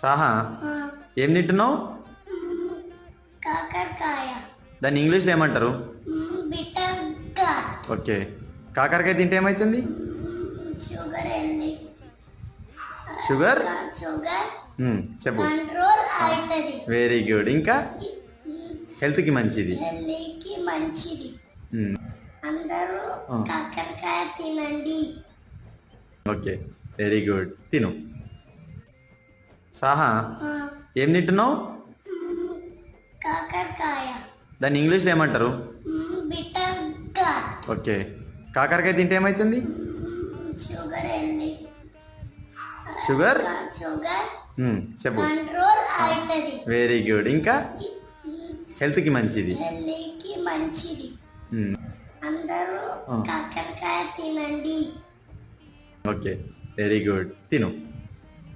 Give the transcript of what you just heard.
సాహా ఏం తింటున్నావు? కాకరకాయ. దాన్ని ఇంగ్లీష్లో ఏమంటారు? ఓకే. కాకరకాయ తింటే ఏమవుతుంది షుగర్ షుగర్? చెప్పు. Very good. ఇంకా? హెల్త్కి మంచిది. హెల్త్కి మంచిది. మ్మ్, అందరూ ఆ. కాకరకాయ తినండి. ఓకే. Very good. తిను. సాహా ఏం తింటున్నావు? కాకరకాయ. దాన్ని ఇంగ్లీష్లో ఏమంటారు? ఓకే. కాకరకాయ తింటే ఏమవుతుంది షుగర్ షుగర్? చెప్పు. Very good. ఇంకా? హెల్త్కి మంచిది. మంచిది. మ్మ్, అందరూ ఆ. కాకరకాయ తినండి. ఓకే. Very good. తిను.